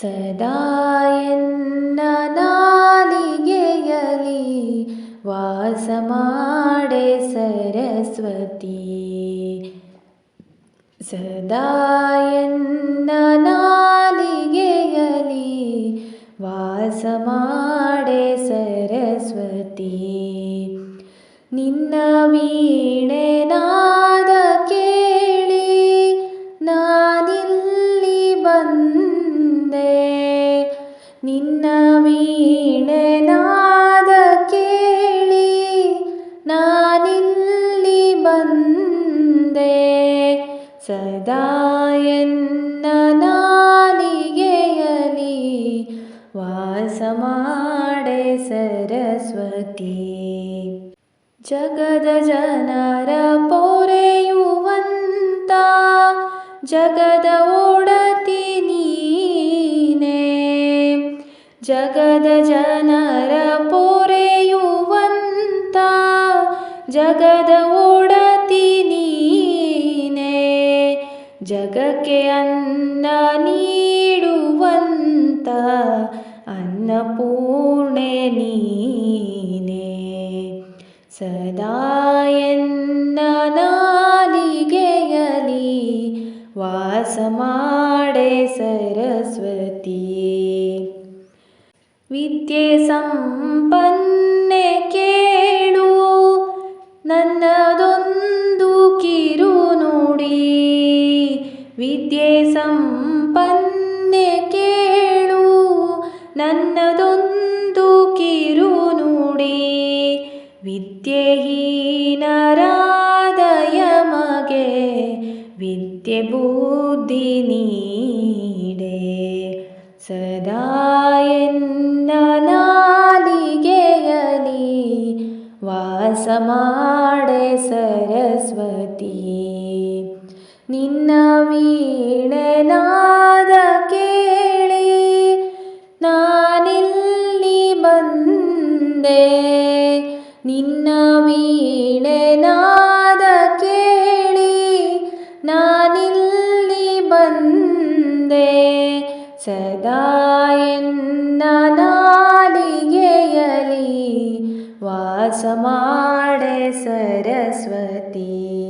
ಸದಾ ಎನ್ನ ನಾಲಿಗೆಯಲಿ ವಾಸ ಮಾಡೆ ಸರಸ್ವತಿ ಸದಾ ಎನ್ನ ನಾಲಿಗೆಯಲಿ ವಾಸ ಮಾಡೆ ಸರಸ್ವತಿ ನಿನ್ನ ವೀಣೆ ನಿನ್ನ ವೀಣೆ ನಾದ ಕೇಳಿ ನಾನಿಲ್ಲಿ ಬಂದೆ. ಸದಾ ಎನ್ನ ನಾಲಿಗೆಯಲಿ ವಾಸ ಮಾಡೆ ಸರಸ್ವತಿ. ಜಗದ ಜನರ ಪೊರೆಯುವಂತ ಜಗದ ಜಗದ ಜನರ ಪೊರೆಯುವಂತ ಜಗದ ಒಡತಿ ನೀನೇ ಜಗಕ್ಕೆ ಅನ್ನ ನೀಡುವಂತ ಅನ್ನಪೂರ್ಣೆ ನೀನೇ ಸದಾ ಎನ್ನ ನಾಲಿಗೆಯಲಿ ವಾಸ ಮಾಡೆ ಸರಸ್ವತಿ ವಿದ್ಯೆ ಸಂಪನ್ನೆ ಕೇಳು ನನ್ನದೊಂದು ಕಿರು ನುಡಿ. ವಿದ್ಯೆ ಸಂಪನ್ನೆ ಕೇಳು ನನ್ನದೊಂದು ಕಿರು ನುಡಿ. ವಿದ್ಯೆಹೀನರಾದಯ ಮಗೆ, ವಿದ್ಯೆ ಬುದ್ಧಿ ನೀಡೆ. ಸದಾ ವಾಸ ಮಾಡೆ ಸರಸ್ವತಿ. ನಿನ್ನ ವೀಣೆ ನಾದ ಕೇಳಿ ನಾನಿಲ್ಲಿ ಬಂದೆ. ನಿನ್ನ ವೀಣೆ ನಾದ ಕೇಳಿ ನಾನಿಲ್ಲಿ ಬಂದೆ. ಸದಾ ಎನ್ನ ನಾಲಿಗೆಯಲಿ वासमाडे सरस्वती।